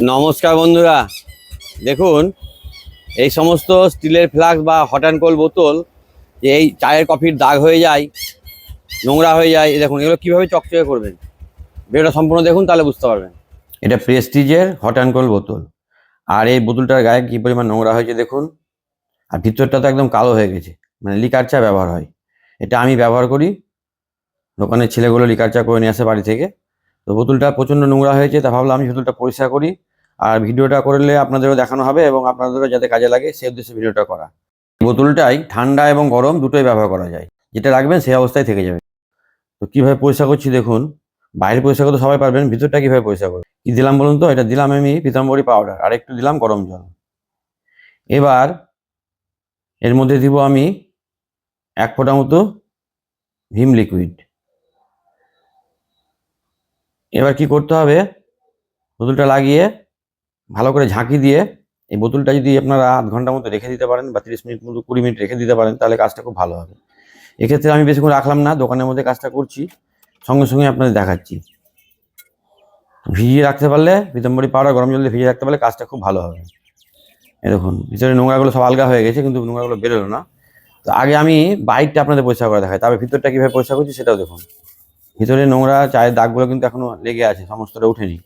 নমস্কার বন্ধুরা। দেখুন, এই সমস্ত স্টিলের ফ্লাস্ক বা হট অ্যান্ড কোল্ড বোতল এই চায়ের কফির দাগ হয়ে যায়, নোংরা হয়ে যায় দেখুন, এগুলো কীভাবে চকচকে করবেন? ভিডিওটা সম্পূর্ণ দেখুন, তাহলে বুঝতে পারবেন। এটা প্রেস্টিজের হট অ্যান্ড কোল্ড বোতল। আর এই বোতলটার গায়ে কী পরিমাণ নোংরা হয়েছে দেখুন? আর ভিতরটা তো একদম কালো হয়ে গেছে মানে লিকার চা ব্যবহার হয়। এটা আমি ব্যবহার করি। দোকানের ছেলেগুলো লিকার চা করে নিয়ে আসে বাড়ি থেকে। তো বোতলটা প্রচণ্ড নোংরা হয়েছে, তা ভাবলাম আমি বোতলটা পরিষ্কার করি। আর ভিডিওটা করলে আপনাদেরও দেখানো হবে এবং আপনাদেরও যাতে কাজে লাগে, সেই উদ্দেশ্যে ভিডিওটা করা। বোতলটাই ঠান্ডা এবং গরম দুটোই ব্যবহার করা যায়। যেটা রাখবেন সেই অবস্থায় থেকে যাবে। তো কীভাবে পরিষ্কার করছি দেখুন, বাইরে পরিষ্কার করতে সবাই পারবেন, ভিতরটা কীভাবে পরিষ্কার করবেন কী দিলাম বলুন তো? এটা দিলাম আমি পিতাম্বরী পাউডার আর একটু দিলাম গরম জল। এবার এর মধ্যে দিব আমি এক ফোঁটা মতো ভিম লিকুইড এবার কি করতে হবে? বোতলটা লাগিয়ে ভালো করে ঝাঁকি দিয়ে এই বোতলটা যদি আপনারা আধ ঘণ্টার মতো রেখে দিতে পারেন বা তিরিশ মিনিট মতো, কুড়ি মিনিট রেখে দিতে পারেন, তাহলে কাজটা খুব ভালো হবে। এক্ষেত্রে আমি বেশিক্ষণ রাখলাম না, দোকানের মধ্যে কাজটা করছি, সঙ্গে সঙ্গে আপনাদের দেখাচ্ছি। ভিজিয়ে রাখতে পারলে পিতম্বরী পাউডার গরম জল দিয়ে ভিজিয়ে রাখতে পারলে কাজটা খুব ভালো হবে। এই দেখুন, ভিতরে নোংরাগুলো সব আলগা হয়ে গেছে, কিন্তু নোংরাগুলো বেরোলো না। তো আগে আমি বাইকটা আপনাদের পরিষ্কার করে দেখাই, তবে ভিতরটা কীভাবে পরিষ্কার করছি সেটাও দেখুন। ভিতরে নোংরা চায়ের দাগগুলো কিন্তু এখনও লেগে আছে, সমস্তটা উঠেনি।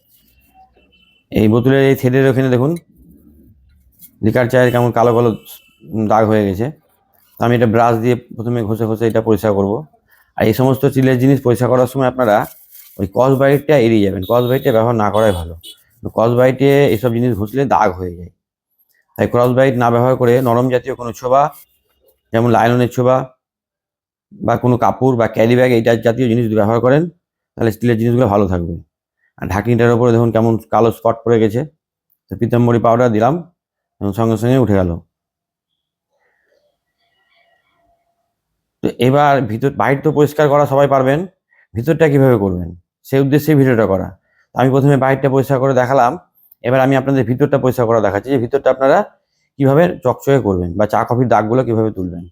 এই বোতলের এই থ্রেডের ওখানে দেখুন, লিকার চায়ের কেমন কালো কালো দাগ হয়ে গেছে। তো আমি এটা ব্রাশ দিয়ে প্রথমে ঘষে ঘষে এটা পরিষ্কার করব। আর এই সমস্ত চিলের জিনিস পরিষ্কার করার সময় আপনারা ওই কস বাইটটা এড়িয়ে যাবেন। কস বাইটটা ব্যবহার না করাই ভালো। কস বাইটে এইসব জিনিস ঘষলে দাগ হয়ে যায়। তাই ক্রস বাইট না ব্যবহার করে নরম জাতীয় কোনো ছোবা যেমন লাইলনের ছোবা বা কোনো কাপড় বা ক্যারি ব্যাগ এইটা জাতীয় জিনিস যদি ব্যবহার করেন, তাহলে স্টিলের জিনিসগুলো ভালো থাকবে। আর ঢাকনিটার উপরে দেখুন কেমন কালো স্পট পড়ে গেছে। তো পিতাম্বরী পাউডার দিলাম, এবং সঙ্গে সঙ্গে উঠে গেল। তো এবার ভিতর বাইরে তো পরিষ্কার করা সবাই পারবেন, ভিতরটা কীভাবে করবেন? সেই উদ্দেশ্যে ভিডিওটা করা। আমি প্রথমে বাইরটা পরিষ্কার করে দেখালাম। এবার আমি আপনাদের ভিতরটা পরিষ্কার করা দেখাচ্ছি যে ভিতরটা আপনারা কীভাবে চকচকে করবেন বা চা, কফির দাগগুলো কীভাবে তুলবেন।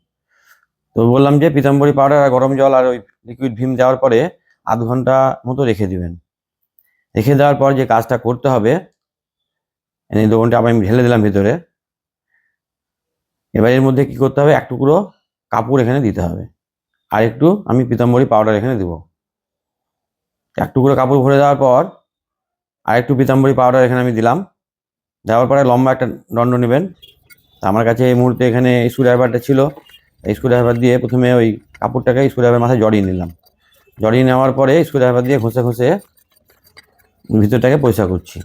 তো বললাম যে পিতাম্বরী পাউডার আর গরম জল আর ওই লিকুইড ভীম দেওয়ার পরে আধ ঘণ্টা মতো রেখে দিবেন। রেখে দেওয়ার পর যে কাজটা করতে হবে, এই দোকানটা আবার আমি ঢেলে দিলাম ভিতরে, এবার এর মধ্যে কি করতে হবে, এক টুকরো কাপড় এখানে দিতে হবে। আর একটু আমি পিতাম্বরী পাউডার এখানে দেবো। এক টুকরো কাপড় ভরে দেওয়ার পর আর একটু পিতাম্বরী পাউডার এখানে আমি দিলাম। দেওয়ার পরে লম্বা একটা দণ্ড নেবেন। আমার কাছে এই মুহূর্তে এখানে স্ক্রু ড্রাইভারটা ছিল। স্ক্রু ড্রাইভার দিয়ে প্রথমে ওই কাপড়টাকে স্ক্রু ড্রাইভার মাথায় জড়িয়ে নিলাম। জড়িয়ে নেওয়ার পরে স্ক্রু ড্রাইভার দিয়ে ঘষে ঘষে ভিতরটাকে পরিষ্কার করছি।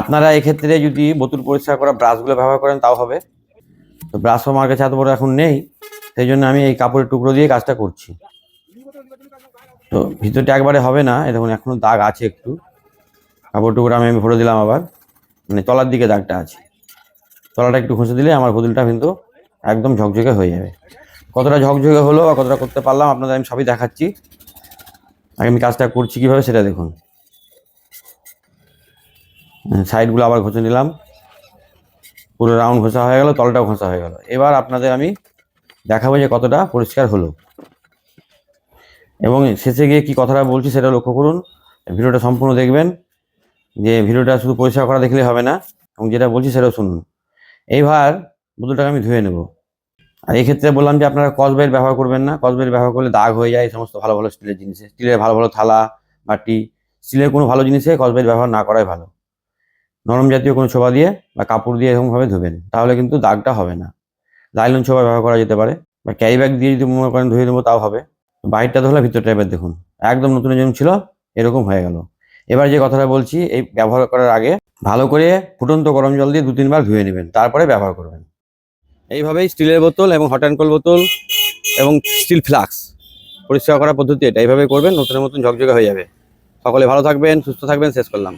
আপনারা এক্ষেত্রে যদি বোতল পরিষ্কার করা ব্রাশগুলো ব্যবহার করেন, তাও হবে। তো ব্রাশও আমার কাছে এত বড় এখন নেই, সেই জন্য আমি এই কাপড়ের টুকরো দিয়ে কাজটা করছি। তো ভিতরটা একবারে হবে না, এই দেখুন এখনও দাগ আছে একটু। কাপড় টুকরো আমি আমি ভরে দিলাম আবার। মানে তলার দিকে দাগটা আছে। তলাটা একটু ঘষে দিলে আমার বোতলটা কিন্তু একদম ঝকঝকে হয়ে যাবে। কতটা ঝকঝকে হলো বা কতটা করতে পারলাম আপনাদের আমি সবই দেখাচ্ছি। আগে আমি কাজটা করছি কীভাবে সেটা দেখুন। সাইডগুলো আবার ঘষে নিলাম। পুরো রাউন্ড ঘষা হয়ে গেল, তলটাও ঘষা হয়ে গেল। এবার আপনাদের আমি দেখাবো যে কতটা পরিষ্কার হলো। এবং শেষে গিয়ে কি কথাটা বলছি সেটা লক্ষ্য করুন। ভিডিওটা সম্পূর্ণ দেখবেন। যে ভিডিওটা শুধু পরিষ্কার করা দেখলে হবে না, এবং যেটা বলছি সেটাও শুনুন। এইবার বোতলটাকে আমি ধুয়ে নেব। আর এক্ষেত্রে বললাম যে আপনারা কসবাইট ব্যবহার করবেন না। কসবাইট ব্যবহার করলে দাগ হয়ে যায় এই সমস্ত ভালো ভালো স্টিলের জিনিসে। স্টিলের ভালো ভালো থালা বাটি স্টিলের কোনো ভালো জিনিসে কসবাইট ব্যবহার না করাই ভালো। নরম জাতীয় কোনো ছোবা দিয়ে বা কাপড় দিয়ে এরকমভাবে ধুবেন, তাহলে কিন্তু দাগটা হবে না। লাইলন ছোবা ব্যবহার করা যেতে পারে বা ক্যারি ব্যাগ দিয়ে যদি মনে করেন ধুয়ে দেবো তাও হবে। বাইরটা ধরলে ভিতরটা এবার দেখুন, একদম নতুন যেমন ছিল, এরকম হয়ে গেল। এবার যে কথাটা বলছি, এই ব্যবহার করার আগে ভালো করে ফুটন্ত গরম জল দিয়ে দু তিনবার ধুয়ে নেবেন, তারপরে ব্যবহার করবেন। এইভাবেই স্টিলের বোতল এবং হট অ্যান্ড কোল্ড বোতল এবং স্টিল ফ্লাক্স পরিষ্কার করার পদ্ধতি এটা। এইভাবে করবেন নতুন নতুন ঝকঝকে হয়ে যাবে। সকলে ভালো থাকবেন, সুস্থ থাকবেন, শেষ করলাম।